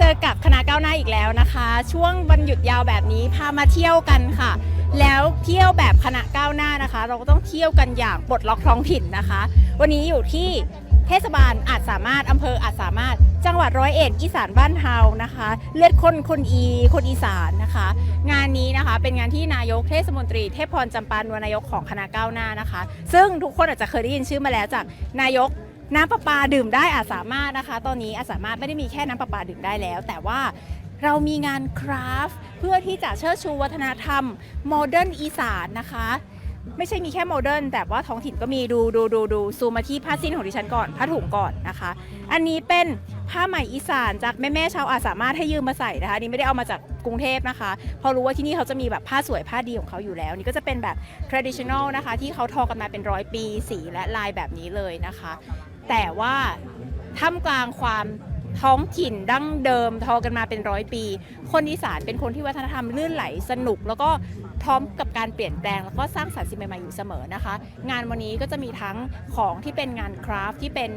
เจอกับคณะก้าวหน้าอีกแล้วนะคะ ช่วงวันหยุดยาวแบบนี้พามาเที่ยวกันค่ะ แล้วเที่ยวแบบคณะก้าวหน้านะคะ เราก็ต้องเที่ยวกันอย่างปลดล็อกท้องถิ่นนะคะ วันนี้อยู่ที่เทศบาลอาจสามารถอำเภออาจสามารถ จังหวัดร้อยเอ็ดอีสานบ้านเฮานะคะ เลือดคนคนอีคนอีสานนะคะ งานนี้นะคะเป็นงานที่นายกเทศมนตรีเทพพรจำปานวนายกของคณะก้าวหน้านะคะ ซึ่งทุกคนอาจจะเคยได้ยินชื่อมาแล้วจากนายก น้ำประปาดื่มได้อาสามารถนะคะ ตอนนี้อาสามารถไม่ได้มีแค่น้ำประปาดื่มได้แล้ว แต่ว่าเรามีงานคราฟต์เพื่อที่จะเชิดชูวัฒนธรรมโมเดิร์นอีสานนะคะ ไม่ใช่มีแค่โมเดิร์นแต่ว่าท้องถิ่นก็มีดูดูดูดูซูมมาที่ผ้าสิ้นของดิฉันก่อนผ้าถุงก่อนนะคะ อันนี้เป็นผ้าไหมอีสานจากแม่แม่ชาวอาสามารถให้ยืมมาใส่นะคะนนี้ไม่ได้เอามาจากกรุงเทพนะคะพราะรู้ว่าที่นี่เขาจะมีแบบผ้าสวยผ้าดีของเขาอยู่แล้ว นี่ก็จะเป็นแบบ traditional นะคะ ที่เขาทอกันมาเป็นร้อยปี สีและลายแบบนี้เลยนะคะ แต่ว่าท่ามกลางความท้องถิ่นดั้งเดิมทอกันมาเป็นร้อยปี คนอีสานเป็นคนที่วัฒนธรรมลื่นไหลสนุก แล้วก็พร้อมกับการเปลี่ยนแปลง แล้วก็สร้างสรรค์สิ่งใหม่ๆอยู่เสมอนะคะ งานวันนี้ก็จะมีทั้งของที่เป็นงานคราฟที่เป็น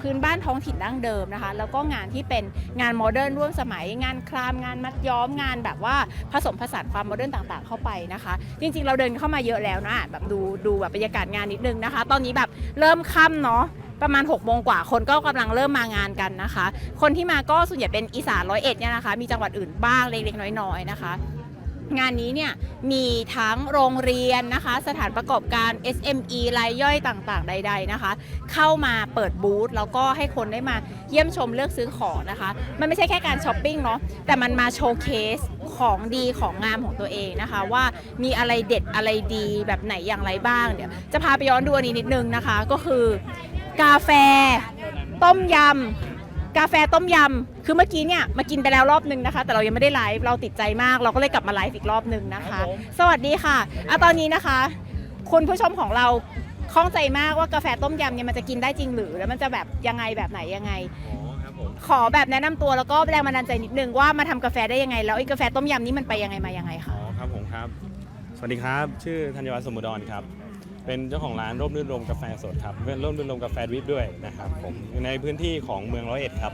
พื้นบ้านท้องถิ่นดั้งเดิมนะคะ แล้วก็งานที่เป็นงานโมเดิร์นร่วมสมัย งานครามงานมัดย้อมงานแบบว่าผสมผสานความโมเดิร์นต่างๆ เข้าไปนะคะ จริงๆ เราเดินเข้ามาเยอะแล้วนะแบบดูดูแบบบรรยากาศงานนิดนึงนะคะ ตอนนี้แบบเริ่มค่ำเนาะ ประมาณ6กโมงกว่าคนก็กำลังเริ่มมางานกันนะคะ คนที่มาก็ส่วนใหญ่เป็นอีสานร้อยเอ็ดเนี่ยนะคะ มีจังหวัดอื่นบ้างเล็กๆน้อยๆนะคะงานนี้เนี่ยมีทั้งโรงเรียนนะคะ สถานประกอบการ SME รายย่อยต่างๆ ใด ๆนะคะ เข้ามาเปิดบูธแล้วก็ให้คนได้มาเยี่ยมชมเลือกซื้อของนะคะ มันไม่ใช่แค่การช้อปปิ้งเนาะแต่มันมาโชว์เคสของดีของงามของตัวเองนะคะ ว่ามีอะไรเด็ดอะไรดีแบบไหนอย่างไรบ้างเดี๋ยวจะพาไปย้อนดูอันนี้นิดนึงนะคะ ก็คือ กาแฟ ต้มยำ กาแฟต้มยำ คือเมื่อกี้เนี่ยมากินไปแล้วรอบนึงนะคะ แต่เรายังไม่ได้ไลฟ์ เราติดใจมาก เราก็เลยกลับมาไลฟ์อีกรอบนึงนะคะ สวัสดีค่ะอะตอนนี้นะคะ คุณผู้ชมของเราข้องใจมากว่ากาแฟต้มยำเนี่ยมันจะกินได้จริงหรือ แล้วมันจะแบบยังไงแบบไหนยังไงอ๋อครับผมขอแบบแนะนำตัวแล้วก็แรงบันดาลใจนิดนึงว่ามาทำกาแฟได้ยังไง แล้วไอ้กาแฟต้มยำนี่มันไปยังไงมายังไงอ๋คะอครับผมครับ สวัสดีครับ ชื่อธัญวัฒน์สมุดรครับ เป็นเจ้าของร้านร่มรื่นรมกาแฟสดครับเป็นร่มรื่นรมกาแฟดริปด้วยนะครับผมอยู่ในพื้นที่ของเมืองร้อยเอ็ดครับ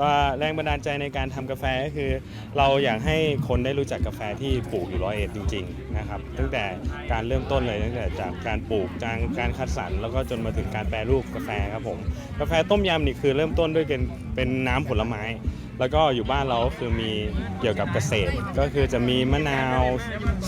ว่าแรงบันดาลใจในการทำกาแฟก็คือ เราอยากให้คนได้รู้จักกาแฟที่ปลูกอยู่ร้อยเอ็ดจริงๆนะครับตั้งแต่การเริ่มต้นเลยตั้งแต่จากการปลูกจากการคัดสรรแล้วก็จนมาถึงการแปรรูปกาแฟครับผมกาแฟต้มยำนี่คือเริ่มต้นด้วยเป็นเป็นน้ำผลไม้ แล้วก็อยู่บ้านเราก็คือมีเกี่ยวกับเกษตร ก็คือจะมีมะนาว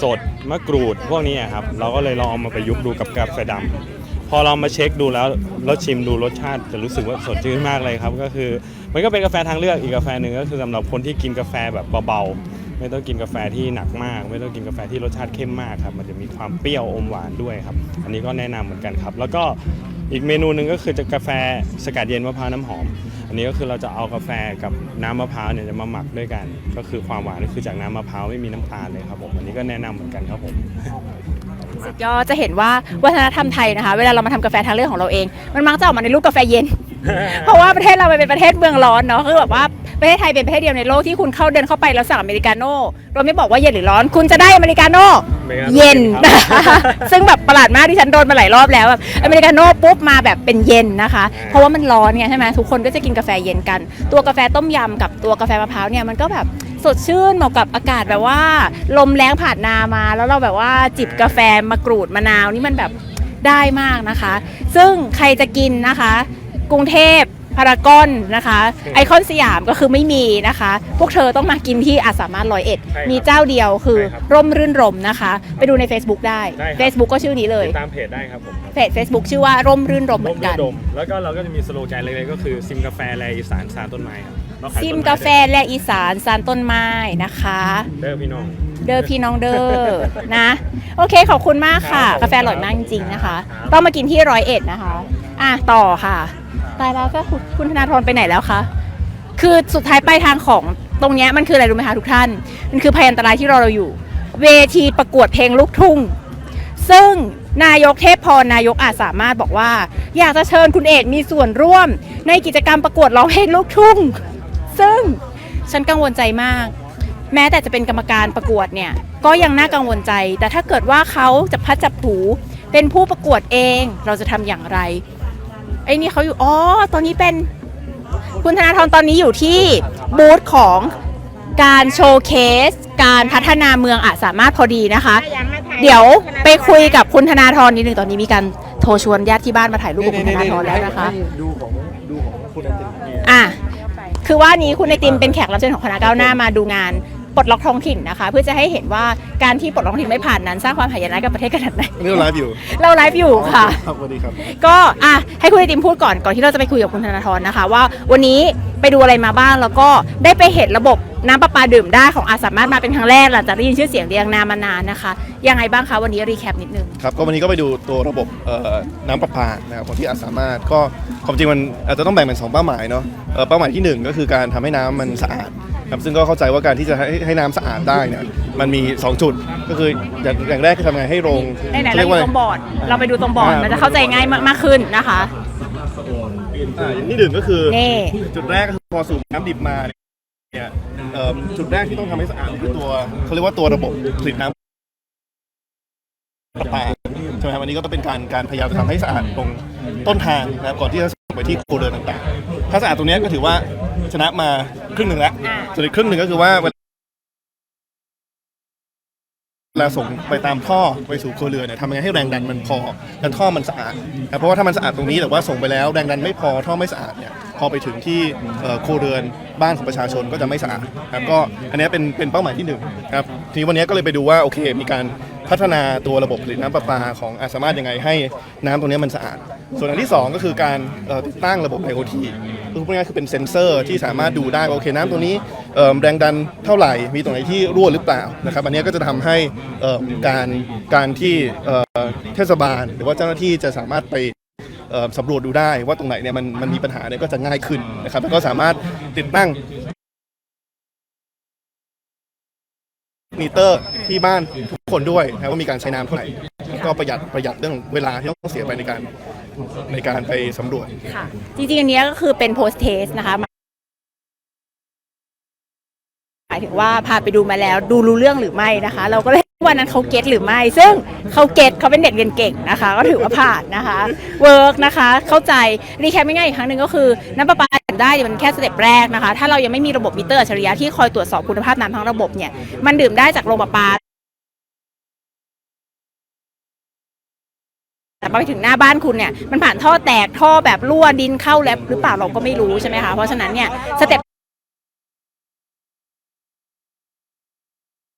สดมะกรูดพวกนี้ครับเราก็เลยลองเอามาประยุกต์ดูกับกาแฟดำ พอเรามาเช็คดูแล้วแล้วชิมดูรสชาติจะรู้สึกว่าสดชื่นมากเลยครับ ก็คือมันก็เป็นกาแฟทางเลือกอีกกาแฟหนึ่งก็คือสำหรับคนที่กินกาแฟแบบเบาๆ ไม่ต้องกินกาแฟที่หนักมาก ไม่ต้องกินกาแฟที่รสชาติเข้มมากครับมันจะมีความเปรี้ยวอมหวานด้วยครับ อันนี้ก็แนะนำเหมือนกันครับ แล้วก็อีกเมนูหนึ่งก็คือจะกาแฟสกัดเย็นมะพร้าวน้ำหอม อันนี้ก็คือเราจะเอากาแฟกับน้ำมะพร้าวเนี่ยจะมาหมักด้วยกัน ก็คือความหวานก็คือจากน้ำมะพร้าวไม่มีน้ำตาลเลยครับผมอันนี้ก็แนะนำเหมือนกันครับผม สุดยอดจะเห็นว่าวัฒนธรรมไทยนะคะ เวลาเรามาทำกาแฟทางเลือกของเราเอง มันมักจะออกมาในรูปกาแฟเย็น เพราะว่าประเทศเรามันเป็นประเทศเมืองร้อนเนาะคือแบบว่าประเทศไทยเป็นประเทศเดียวในโลกที่คุณเข้าเดินเข้าไปแล้วสั่งอเมริกาโน่เราไม่บอกว่าเย็นหรือร้อน คุณจะได้อเมริกาโน่อเมริกาโน่เย็นเย็น ซึ่งแบบประหลาดมากที่ฉันโดนมาหลายรอบแล้วแบบอเมริกาโน่ปุ๊บมาแบบเป็นเย็นนะคะอ่าเพราะว่ามันร้อนไงใช่ไหมทุกคนก็จะกินกาแฟเย็นกัน ตัวกาแฟต้มยำกับตัวกาแฟมะพร้าวเนี่ยมันก็แบบ สดชื่นเหมาะกับอากาศแบบว่า ลมแรงผ่านนามา แล้วเราแบบว่าจิบกาแฟมากรูดมะนาวนี่มันแบบได้มากนะคะ ซึ่งใครจะกินนะคะ กรุงเทพ พารากอนนะคะ ไอคอนสยามก็คือไม่มีนะคะ พวกเธอต้องมากินที่อาจสามารถร้อยเอ็ด ใช่ครับมีเจ้าเดียวคือใช่ครับ ร่มรื่นรมนะคะ ไปดูใน Facebook ได้ ได้ครับ Facebook ก็ชื่อนี้เลย ติดตามเพจได้ครับผมเพจ Facebook ชื่อว่าร่มรื่นรมเหร่มืมอนกันดม แล้วก็เราก็จะมีสโลแกนเล็กๆก็คือซิมกาแฟแลอีสานสารต้นไม้ครับเรขยซิมต้นไกาแฟและอีสานซานต้นไม้นะคะ เด้อพี่น้อง เด้อพี่น้องเด้อนะ โอเคขอบคุณมากค่ะ ครับกาแฟอร่อยมากจริงๆนะคะ ครับ ต้องมากินที่ร้อยเอ็ดนะคะ อะต่อค่ะ ตายแล้วก็คุณคุณธนาธรไปไหนแล้วคะ คือสุดท้ายปลายทางของตรงเนี้ยมันคืออะไรรู้ไหมคะทุกท่าน มันคือภัยอันตรายที่รอเราอยู่ เวทีประกวดเพลงลูกทุ่ง ซึ่งนายกเทพพรนายกอาจสามารถบอกว่า อยากจะเชิญคุณเอกมีส่วนร่วม ในกิจกรรมประกวดร้องเพลงลูกทุ่ง ซึ่งฉันกังวลใจมาก แม้แต่จะเป็นกรรมการประกวดเนี่ยก็ยังน่ากังวลใจ แต่ถ้าเกิดว่าเขาจะพัดจับผูเป็นผู้ประกวดเองเราจะทำอย่างไร ไอ้นี่เขาอยู่ อ๋อ ตอนนี้เป็น คุณธนาธรตอนนี้อยู่ที่บูธของการโชว์เคส การพัฒนาเมืองอาจสามารถพอดีนะคะ เดี๋ยวไปคุยกับคุณธนาธรนิดหนึ่งตอนนี้มีการโทรชวนญาติที่บ้านมาถ่ายรูปกับคุณธนาธรแล้วนะคะ ดูของดูของคุณไอติมเนี่ยอะคือว่านี้คุณไอติมเป็นแขกรับเชิญของคณะก้าวหน้ามาดูงาน ปลดล็อกท้องถิ่นนะคะ เพื่อจะให้เห็นว่าการที่ปลดล็อกท้องถิ่นไม่ผ่านนั้น สร้างความหายนะกับประเทศขนาดไหนนี่เราไลฟ์อยู่เราไลฟ์อยู่ค่ะ ครับสวัสดีครับ ก็อะให้คุณไอติมพูดก่อนก่อนที่เราจะไปคุยกับคุณธนาธรนะคะ ว่าวันนี้ไปดูอะไรมาบ้างแล้วก็ได้ไปเห็นระบบน้ำประปาดื่มได้ของอาสามารถมาเป็นครั้งแรกหลังจากได้ยินชื่อเสียงเรียงนามมานานนะคะยังไงบ้างคะวันนี้รีแคปนิดนึง ครับก็วันนี้ก็ไปดูตัวระบบเอ่อน้ำประปานะครับของที่อาจสามารถก็ความจริงมันอาจจะต้องแบ่งเป็นสองเป้าหมายเนาะเอ่อเป้าหมายที่หนึ่งก็คือการทำให้น้ำมันสะอาด ครับซึ่งก็เข้าใจว่าการที่จะให้ให้น้ำสะอาดได้เนี่ยมันมี 2 จุดก็คืออย่างอย่างแรกคือทำไงให้โรงไหนๆเขาเราเรียอกยู่ว่าตรงบอร์ดเราไปดูตรงบอร์ดอ่ามัมันจะเข้าใจง่ายมากๆขึ้นนะคะ อ่าอย่างที่หนึ่งก็คือนี่ จุดแรกก็คือพอสูบน้ำดิบมาเนี่ยเอิ่มจุดแรกที่ต้องทำให้สะอาดคือตัวเขาเรียกว่าตัวระบบผลิตน้ำประปาใช่ไหมครับวันนี้ก็ต้องเป็นการการพยายามจะทำให้สะอาดตรงต้นทางนะครับก่อนที่จะส่งไปที่โคเรือนต่างๆ ถ้าสะอาดตรงเนี้ยก็ถือว่า ชนะมาครึ่งหนึ่งแล้วอ่าส่วนอีกครึ่งหนึ่งก็คือว่าเวลาส่งไปตามท่อไปสู่โครัวเรือนเนี่ยทำยังไงให้แรงดันมันพอและท่อมันสะอาดนะเพราะว่าถ้ามันสะอาดตรงนี้แต่ว่าส่งไปแล้วแรงดันไม่พอท่อไม่สะอาดเนี่ยพอไปถึงที่เอ่อโครัวเรือนบ้านของประชาชนก็จะไม่สะอาดนะครับก็อันเนี้ยเป็นเป็นเป้าหมายที่หนึ่งครับทีนี้วันนี้ก็เลยไปดูว่าโอเคมีการ พัฒนาตัวระบบผลิตน้ำประปาของอาสามารถยังไงให้น้ำตรงนี้มันสะอาด ส่วนอันที่สองก็คือการเอ่อติดตั้งระบบ IoT คือพูดง่ายๆคือเป็นเซ็นเซอร์ที่สามารถดูได้ว่าโอเคน้ำตรงนี้เอิ่มแรงดันเท่าไหร่มีตรงไหนที่รั่วหรือเปล่านะครับอันเนี้ยก็จะทำให้เอิ่มการการที่เอ่อเทศบาล หรือว่าเจ้าหน้าที่จะสามารถไป เอ่อสำรวจดูได้ว่าตรงไหนเนี่ยมันมันมีปัญหาเนี่ยก็จะง่ายขึ้นนะครับแล้วก็สามารถติดตั้ง มิเตอร์ที่บ้านทุกคนด้วยนะว่ามีการใช้น้ำเท่าไหร่ก็ประหยัดประหยัดเรื่องเวลาที่ต้องเสียไปในการในการไปสำรวจ ค่ะ จริงๆ อันเนี้ยก็คือเป็นโพสเทสนะคะหมายถึงว่าพาไปดูมาแล้วดูรู้เรื่องหรือไม่นะคะ เราก็เลยวันนั้นเขาเก็ตหรือไม่ ซึ่งเขาเก็ตเขาเป็นเด็กเรียนเก่งนะคะ ก็ถือว่าผ่านนะคะเวิร์กนะคะ เข้าใจรีแคปง่ายๆอีกครั้งหนึ่งก็คือน้ำประปา ได้มันแค่สเต็ปแรกนะคะ ถ้าเรายังไม่มีระบบมิเตอร์อัจฉริยะที่คอยตรวจสอบคุณภาพน้ำทั้งระบบเนี่ย มันดื่มได้จากโรงประปาแต่พอไปถึงหน้าบ้านคุณเนี่ย มันผ่านท่อแตกท่อแบบรั่วดินเข้าแล้วหรือเปล่าเราก็ไม่รู้ใช่ไหมคะ เพราะฉะนั้นเนี่ยสเต็ป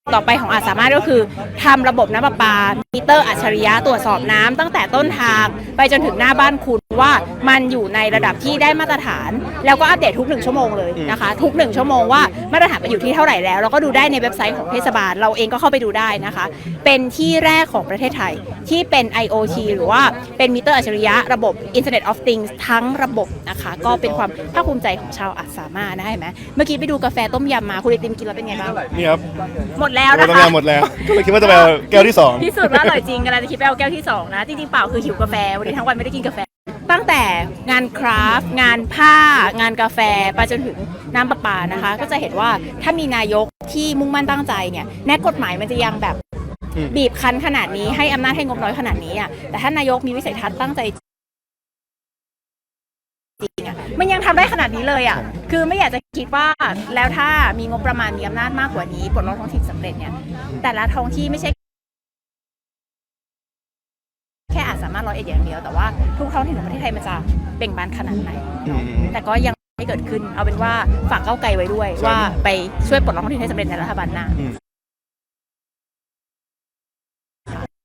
ต่อไปของอาจสามารถก็คือทำระบบน้ำประปามิเตอร์อัจฉริยะตรวจสอบน้ำตั้งแต่ต้นทางไปจนถึงหน้าบ้านคุณว่ามันอยู่ในระดับที่ได้มาตรฐาน แล้วก็อัปเดตทุกหนึ่งชั่วโมงเลยนะคะ ทุกหนึ่งชั่วโมงว่ามาตรฐานไปอยู่ที่เท่าไหร่แล้ว แล้วก็ดูได้ในเว็บไซต์ของเทศบาล เราเองก็เข้าไปดูได้นะคะ เป็นที่แรกของประเทศไทยที่เป็น IoT หรือว่าเป็นมิเตอร์อัจฉริยะระบบ Internet of Things ทั้งระบบนะคะ ก็เป็นความภาคภูมิใจของชาวอาจสามารถนะเห็นไหมเมื่อกี้ไปดูกาแฟต้มยำมาคุณไอติมกินแล้วเป็นไงบ้างนี่ครับหมดแล้วเรานะทำคะงานหมดแล้วก็เลยคิดว่าจะไปเอาแก้วที่สองพิสูจน์ว่าอร่อยจริงกำลังจะคิดไปเอาแก้วที่2นะจริงๆเปล่าคือหิวกาแฟวันนี้ทั้งวันไม่ได้กินกาแฟ ตั้งแต่งานคราฟต์งานผ้า งานกาแฟไปจนถึงน้ำประปานะคะ ก็จะเห็นว่าถ้ามีนายกที่มุ่งมั่นตั้งใจเนี่ยแน่กฎหมายมันจะยังแบบอืม บีบคั้นขนาดนี้ให้อำนาจให้งบน้อยขนาดนี้อะแต่ถ้านายกมีวิสัยทัศน์ตั้งใจจริงอะมันยังทำได้ขนาดนี้เลยอะคือไม่อยากจะคิดว่าแล้วถ้ามีงบประมาณมีอำนาจมากกว่านี้ปลดล็อกท้องถิ่นสำเร็จเนี่ยแต่ละท้องที่ไม่ใช่แค่อาจสามารถร้อยเอ็ดอย่างเดียวแต่ว่าทุกท้องถิ่นของประเทศไทยมันจะเบ่งบานขนาดไหนอืมแต่ก็ยังไม่เกิดขึ้น เอาเป็นว่าฝากเก้าวไกลไว้ด้วยใช่ว่าไปช่วยปลดล็อกท้องถิ่นให้สำเร็จในรัฐบาลหน้า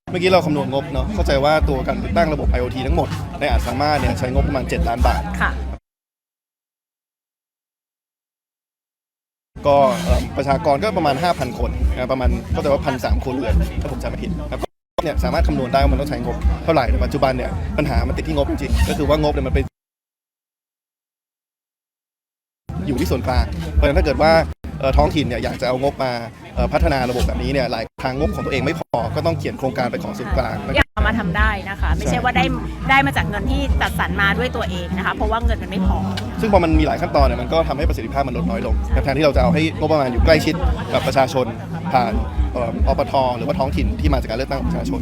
เมื่อกี้เราคำนวณงบเนาะเข้าใจว่าตัวการติดตั้งระบบ IoT ทั้งหมด ในอาจสามารถเนี่ยใช้งบประมาณ 7 ล้านบาท ค่ะ ก็เอิ่มประชากรก็ประมาณ 5,000 คนนะประมาณเข้าใจว่าพันสามครัวเรือนถ้าผมจำไม่ผิดนะครับก็เนี่ยสามารถคำนวณได้ว่ามันต้องใช้งบเท่าไหร่ในปัจจุบันเนี่ยปัญหามันติดที่งบจริงๆก็คือว่างบเนี่ยมันไปอยู่ที่ส่วนกลางเพราะฉะนั้นถ้าเกิดว่าเอ่อ ท้องถิ่นเนี่ยอยากจะเอางบมาเอ่อพัฒนาระบบแบบนี้เนี่ยหลายครั้งงบของตัวเองไม่พอก็ต้องเขียนโครงการไปขอส่วนกลางอยากเอามาทำได้นะคะ ไม่ใช่ใช่ว่าได้ได้มาจากเงินที่จัดสรรมาด้วยตัวเองนะคะ เพราะว่าเงินมันไม่พอ ซึ่งพอมันมีหลายขั้นตอนเนี่ยมันก็ทำให้ประสิทธิภาพมันลดน้อยลงแทนที่เราจะเอาให้งบประมาณอยู่ใกล้ชิดกับประชาชน ผ่านเอ่ออปทหรือว่าท้องถิ่นที่มาจากการเลือกตั้งของประชาชน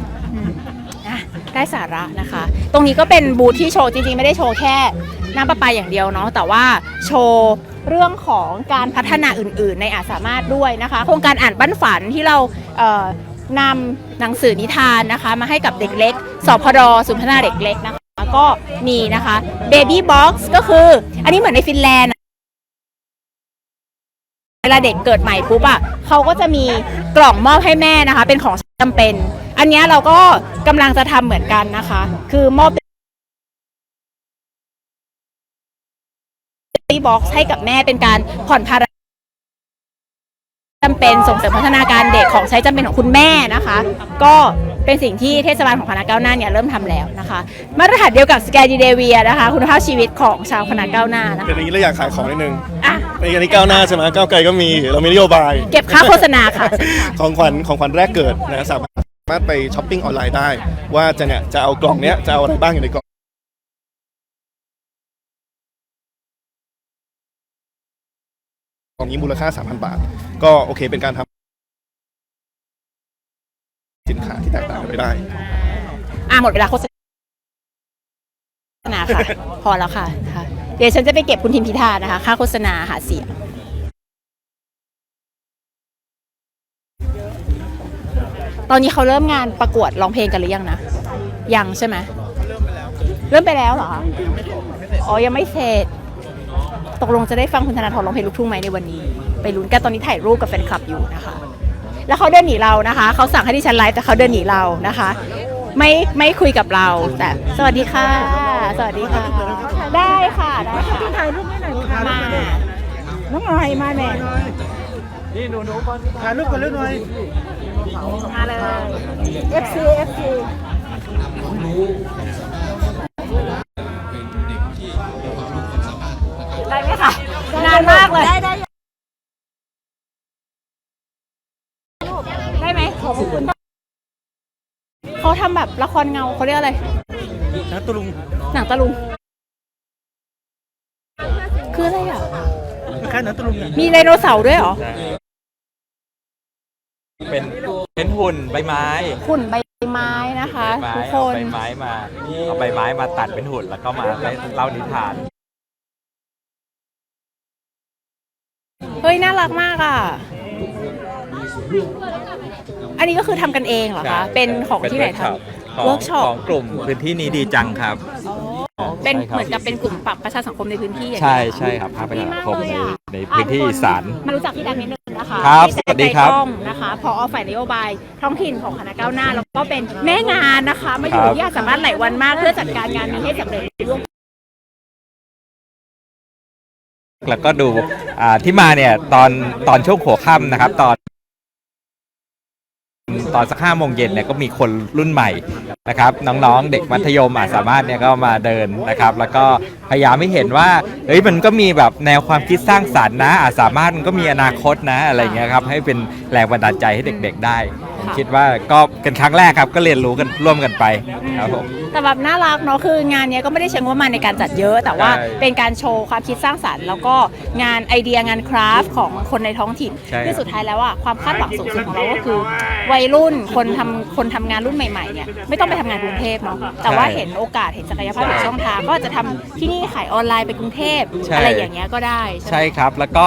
นะได้สาระนะคะ ตรงนี้ก็เป็นบูธที่โชว์จริงๆ ไม่ได้โชว์แค่น้ำประปาอย่างเดียวเนาะแต่ว่าโชว์ เรื่องของการพัฒนาอื่น ๆ ในอาสามารถด้วยนะคะ โครงการอ่านปั้นฝันที่เรานำหนังสือนิทานนะคะมาให้กับเด็กเล็กสพดศูนย์พัฒนาเด็กเล็กนะคะก็มีนะคะ Baby Box ก็คืออันนี้เหมือนในฟินแลนด์เวลาเด็กเกิดใหม่ปุ๊บอะเขาก็จะมีกล่องมอบให้แม่นะคะ เป็นของจำเป็น อันนี้เราก็กำลังจะทำเหมือนกันนะคะ คือมอบ บ็อกซ์ให้กับแม่เป็นการผ่อนภาระจำเป็นส่งเสริมพัฒนาการเด็กของใช้จำเป็นของคุณแม่นะคะ ก็เป็นสิ่งที่เทศบาลของคณะก้าวหน้าเนี่ยเริ่มทำแล้วนะคะ มาตรฐานเดียวกับสแกนดิเนเวียนะคะ คุณภาพชีวิตของชาวคณะก้าวหน้านะเป็นคะอย่างนี้แล้วอยากขายของนิดนึงอะในอันนี้ก้าวหน้าใช่ไหมก้าวไกลก็มีเรามีนโยบาย เก็บค่าโฆษณาค่ะ ของขวัญของขวัญแรกเกิดนะสามารถไปช้อปปิ้งออนไลน์ได้ ว่าจะเนี่ยจะเอากล่องเนี้ยจะเอาอะไรบ้างอยู่ในกล่อง กล่องนี้มูลค่า 3,000 บาท ก็โอเคเป็นการทำสินค้าที่แตกต่างกันไปได้ อะหมดเวลาโฆษณาค่ะ พอแล้วค่ะค่ะ เดี๋ยวฉันจะไปเก็บคุณทิมพิธานะคะ ค่าโฆษณาหาเสียงตอนนี้เขาเริ่มงานประกวดร้องเพลงกันหรือยังนะ ยังใช่ไหมเริ่มไปแล้วเหรอคะอ๋อ ยังไม่เสร็จ ตกลงจะได้ฟังคุณธนาธรร้องเพลงลูกทุ่งไหมในวันนี้ ไปลุ้นกันตอนนี้ถ่ายรูปกับแฟนคลับอยู่นะคะ แล้วเขาเดินหนีเรานะคะ เขาสั่งให้ดิฉันไลฟ์แต่เขาเดินหนีเรานะคะ ไม่ไม่คุยกับเราแต่สวัสดีค่ะ สวัสดีค่ะ ได้ค่ะได้ค่ะถ่ายรูปให้หน่อยค่ะมาน้องหน่อยมาแม่ถ่ายรูปกันเรื่องหน่อยมาเลย FC FC านมากเลย ได้ได้ได้ไหมขอบคุณเขาทำแบบละครเงาเขาเรียกอะไรนะตุลุงหนังตะลุง คืออะไรอะแค่นั้นตุลุงเนี่ยมีไดโนเสาร์ด้วยเหรอ เป็นเป็นหุ่นใบไม้หุ่นใบไม้นะคะ ใบไม้ทุกคเอาน ใบไม้มา เอาใบไม้มาตัดเป็นหุ่นแล้วก็มาเล่านิทาน ฮ้ยน่ารักมากอะ อันนี้ก็คือทำกันเองเหรอคะ เป็นของที่ไหนทำเวิเวิร์ร์กกช็ช็ออปปของกลุ่มพื้นที่นี้ดีจังครับ เป็นใช่ครับ เหมือนกับเป็นกลุ่มปรับประชาสังคมในพื้นที่อย่างใช่นี้ใช่ครับภาพประดีชาสัมางกคมเลยในอะในพื้นที่อีสาน มารู้จักพี่แดงนิดนึงนะคะครับพี่แดงสวัสดีครับ ใจกล้องนะคะพอฝ่ายนโยบายท้องถิ่นของคณะก้าวหน้า แล้วก็เป็นแม่งานนะคะ มาอยู่ที่อาจสามารถหลายวันมากเพื่อจัดการงานนี้ให้สำเร็จร่ว แล้วก็ดูที่มาเนี่ยตอนตอนช่วงหัวค่ำนะครับ ตอน ตอนสักห้าโมงเย็นเนี่ยก็มีคนรุ่นใหม่นะครับ น้องๆ เด็กมัธยมอาจสามารถเนี่ยก็มาเดินนะครับ แล้วก็พยายามให้เห็นว่าเฮ้ยมันก็มีแบบแนวความคิดสร้างสรรค์นะอาจสามารถมันก็มีอนาคตนะอะไรเงี้ยครับให้เป็นแรงบันดาลใจให้เด็ก ๆ ได้ ค่ะ คิดว่าก็เป็นครั้งแรกครับก็เรียนรู้กันร่วมกันไปครับผม แต่แบบน่ารักเนาะคืองานเนี้ยก็ไม่ได้ใช้งบประมาณในการจัดเยอะ แต่ว่าใช่เป็นการโชว์ความคิดสร้างสรรค์ แล้วก็งานไอเดียงานคราฟต์ของคนในท้องถิ่นใช่ ที่สุดท้ายแล้วอะความคาดหวังสูงสุดของเราก็คือ วัยรุ่นคนทำคนทำงานรุ่นใหม่ๆเนี่ยไม่ต้องไปทำงานกรุงเทพเนาะแต่ว่าเห็นโอกาสเห็นศักยภาพเห็นช่องทาง ก็จะทำที่นี่ขายออนไลน์ไปกรุงเทพอะไรอย่างเงี้ยก็ได้ใช่ไหม ใช่ครับ แล้วก็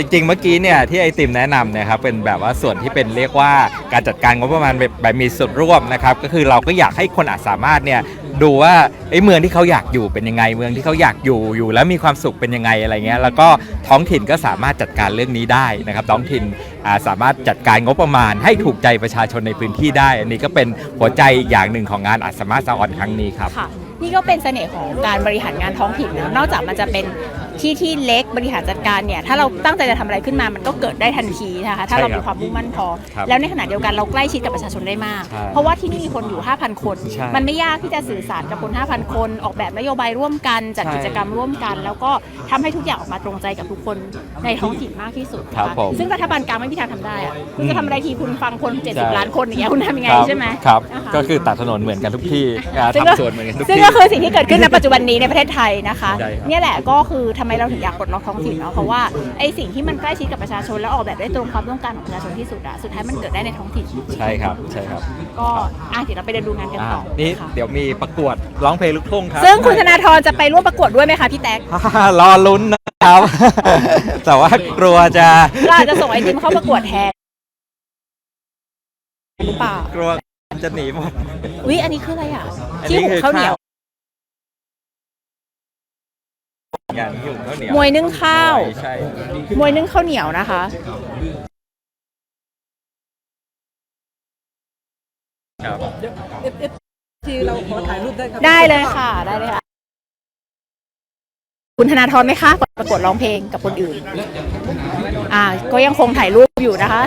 จริงๆ เมื่อกี้เนี่ยที่ไอติมแนะนำเนี่ยครับเป็นแบบว่าส่วนที่เป็นเรียกว่าการจัดการงบประมาณแบบแบบมีส่วนร่วมนะครับก็คือเราก็อยากให้คนอาจสามารถเนี่ยดูว่าไอ้เมืองที่เขาอยากอยู่เป็นยังไง เมืองที่เขาอยากอยู่อยู่แล้วมีความสุขเป็นยังไงอะไรเงี้ยแล้วก็ท้องถิ่นก็สามารถจัดการเรื่องนี้ได้นะครับท้องถิ่นาสามารถจัดการงบประมาณ ให้ถูกใจประชาชนในพื้นที่ได้ อันนี้ก็เป็นหัวใจอีกอย่างหนึ่งของงานอาจสามารถสะออนครั้งนี้ครับนี่ก็เป็นเสน่ห์ของการบริหารงานท้องถิ่นนะนอกจากมันจะเป็นที่ที่เล็กบริหารจัดการเนี่ยถ้าเราตั้งใจจะทำอะไรขึ้นมามันก็เกิดได้ทันทีนะคะถ้าเราใช่ครับมีความมุ่งมั่นพอครับแล้วในขณะเดียวกันเราใกล้ชิดกับประชาชนได้มากใช่เพราะว่าที่นี่มีคนอยู่ 5,000 คนใช่มันไม่ยากที่จะสื่อสารกับคน 5,000 คน ออกแบบนโยบายร่วมกันจัดใช่กิจกรรมร่วมกัน แล้วก็ทำให้ทุกอย่างออกมาตรงใจกับทุกคนในท้องถิ่นมากที่สุดนะครัคะบผมซึ่งรัฐบาลกลางไม่มีทางทำได้อะคุณจะทำอะไรทีคุณฟังคนใช่70 ล้านคนอย่างเงี้ยคุณทำยังไงครับใช่ไหมครับนะคะก็คือตัดถนนเหมือนกันทุกที่อ่าซึ่งก็ทำสวนเหมือนกันทุกซึ่งที่ก็คือสิ่งที่เกิดขึ้นในปัจจุบันนี้ในประเทศไทยนะคะใช่ครับเนี่ยแหละก็คือทำไมเราถึงอยากปลดล็อกท้องถิ่นเนาะเพราะว่าไอสิ่งที่มันใกล้ชิดกับประชาชนแล้วออกแบบได้ตรงความต้องการของประชาชนที่สุดอะสุดท้ายมันเกิดได้ในท้องถิ่นใช่ครับใช่ครับก็อะเดี๋ยวเราไปเดินดูงานกันอ่าต่อนี่ค่ะเดี๋ยวมีประกวดร้องเพลงลูกทุ่งครับ ซึ่งคุณธนาธรจะไปร่วมประกวดด้วยไหมคะพี่แต๊ก รอลุ้นนะครับ แต่ว่ากลัวจะเราอาจจะส่งไอติมเข้าประกวดแทนหรือเปล่า กลัวจะหนีหมดวิอันนี้คืออะไรอะ อันที่นี้หุงคือข้าวเหนียว งานยุ่งข้าวเหนียวมวยนึ่งข้าว ใช่มวยนึ่งข้าวเหนียวนะคะ ครับที่เราขอถ่ายรูปได้ครับได้เลยค่ะ ได้เลยค่ะ คุณธนาธรไหมคะประกวดร้องเพลงกับคนอื่น อ่า ก็ยังคงถ่ายรูปอยู่นะคะ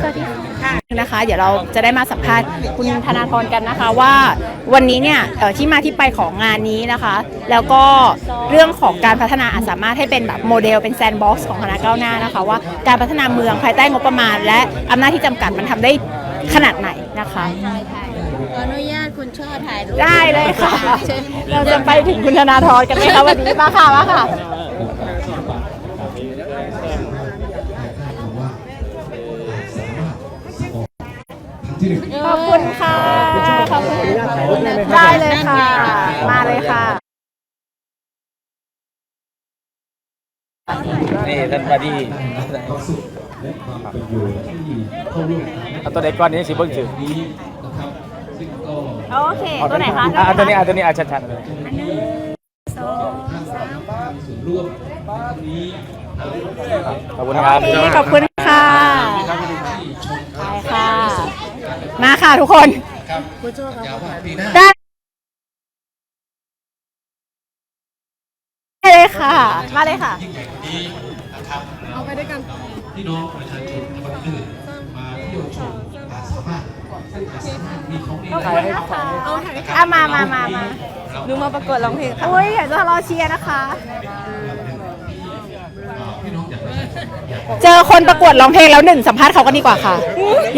สวัสดีค่ะนะคะ เดี๋ยวเราจะได้มาสัมภาษณ์คุณธนาธรกันนะคะว่าวันนี้เนี่ยเอ่อที่มาที่ไปของงานนี้นะคะ แล้วก็เรื่องของการพัฒนาอาจสามารถให้เป็นแบบโมเดลเป็นแซนด์บ็อกซ์ของคณะก้าวหน้านะคะ ว่าการพัฒนาเมืองภายใต้งบประมาณ และอำนาจที่จำกัดมันทำได้ขนาดไหนนะคะขออนุญาตคุณช่อถ่ายรูปได้เลยค่ะเชิญเราจะไปถึงคุณธนาธรกันไหมคะวันนี้มาค่ะมาค่ะ ขอบคุณค่ะ ขอบคุณได้เลยค่ะ มาเลยค่ะ นี่ท่านพอดีเอาตัวไหนก่อนนี้สิเบิ้งถือโอเค ตัวไหนคะอะอันตัวนี้อันตัวนี้อาชัดๆเลยขอบคุณครับโอเคขอบคุณค่ะไปค่ะ มาค่ะทุกคนได้ได้เลยค่ะ มาเลยค่ะเอาไปด้วยกันพี่น้องประชาชนอะมามามามาดูมาประกวดร้องเพลงค่ะอุ้ยอยากจะรอเชียร์นะคะเจอคนประกวดร้องเพลงแล้วหนึ่งสัมภาษณ์เขากันดีกว่าค่ะ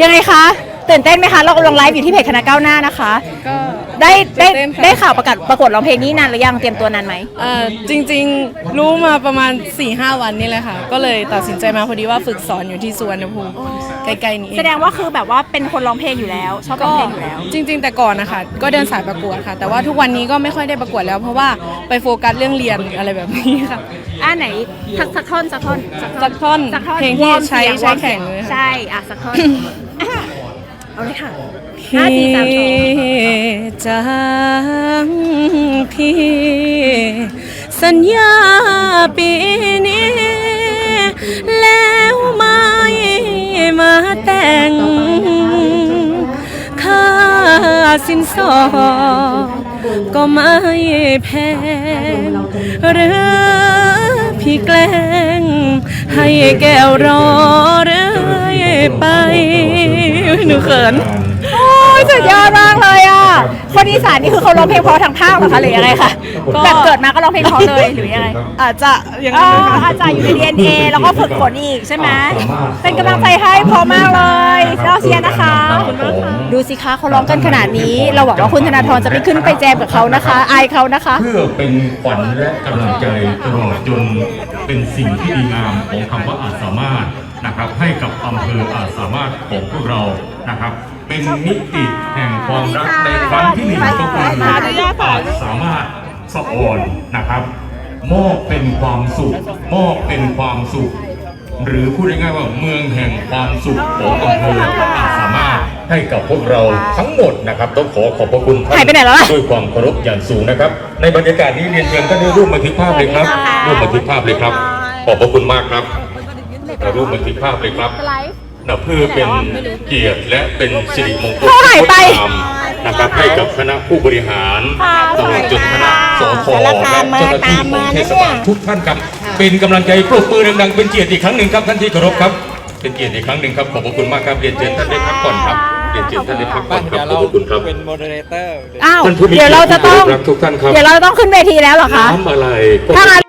ยังไงคะ ตื่นเต้นไหมคะ เรากำลังไลฟ์อยู่ที่เพจคณะก้าวหน้านะคะ ก็ได้ได้ตื่นเต้นค่ะ ได้ข่าวประกาศประกวดร้องเพลงนี้นานหรือยังเตรียมตัวนานไหมเอ่อจริงๆรู้มาประมาณ 4-5 วันนี่แหละค่ะ ก็เลยตัดสินใจมาพอดีว่าฝึกสอนอยู่ที่สุวรรณภูมิใกล้ๆนี้เองแสดงว่าคือแบบว่าเป็นคนร้องเพลงอยู่แล้ว ชอบร้ก็องเพลงอยู่แล้ว จริง ๆ แต่ก่อนนะคะก็เดินสายประกวดค่ะ แต่ว่าทุกวันนี้ก็ไม่ค่อยได้ประกวดแล้ว เพราะว่าไปโฟกัสเรื่องเรียนอะไรแบบนี้ค่ะ อ่าไหนสักสักท่อนสักท่อนสักท่อนสักท่อนเพลงที่วอร์มใช้สียใช้วอร์มแข่งเลยค่ะ ใช่อะสักท่อนอะ เอาเลยค่ะห้าสี่สามสองพี่จางพี่สัญญาปีนี้แล้วไม่มาแต่งค่าสินสอดก็ไม่แพงหรือพี่แกล้งให้แก้วรอ เรื่อยไปหนูเขิน โอ้ยสุดยอดมากเลยอะ คนอีสานนี่คือเขาร้องเพลงเพราะทางภาคเหรอคะหรือยังไงคะก็ แบบเกิดมาก็ร้องเพลงเพราะเลยหรือยังไงอาจจะอย่างเอนั้นอนะคะอาจารย์อยู่ใน DNA แล้วก็ฝึกฝนอีกใช่ไหมเป็นกำลังใจให้พอมากเลยเราเชียร์นะคะดูสิคะเขาร้องกันขนาดนี้ เราหวังว่าคุณธนาธรจะไม่ขึ้นไปแจมกับเขานะคะอายเขานะคะ เพื่อเป็นขวัญและกำลังใจตลอดจนเป็นสิ่งที่ดีงามของคำว่าอาจสามารถ นะครับให้กับอำเภออาจสามารถของพวกเรานะครับ เป็นมิติแห่งความรักในครั้งที่หนึ่งก็คืออาจสามารถสะออนนะครับมอบเป็นความสุขมอบเป็นความสุข หรือพูดง่ายๆว่าเมืองแห่งความสุขของอำเภออาจสามารถให้กับพวกเราทั้งหมดนะครับ ต้องขอขอบพระคุณท่านหายไปไหนแล้วล่ะด้วยความเคารพอย่างสูงนะครับ ในบรรยากาศนี้เรียนเชิญท่านได้ร่วมบันทึกภาพเลยครับร่วมบันทึกภาพเลยครับ ขอบพระคุณมากครับ เราร่วมบันทึกภาพเลยครับนะเพื่อเป็นเกียรติและเป็นสิริมงคลเขาหายไปงดงามนะครับให้กับคณะผู้บริหารตลอดจนคณะสพและเจ้าหน้าที่ของเทศบาลทุกท่านครับ เป็นกำลังใจปรบมือดังๆเป็นเกียรติอีกครั้งหนึ่งครับท่านที่เคารพครับ เป็นเกียรติอีกครั้งหนึ่งครับขอบพระคุณมากครับเรียนเชิญท่านได้พักผ่อนครับเรียนเชิญท่านได้พักผ่อนครับขอบพระคุณครับเป็นโมเดเลเตอร์อ้าวท่านผู้มีเดี๋ยวเราจะต้องเกียรติที่เคารพรักทุกท่านครับเดี๋ยวเราจะต้องขึ้นเวทีแล้วเหรอคะน้ำอะไรก็ถ้างั้น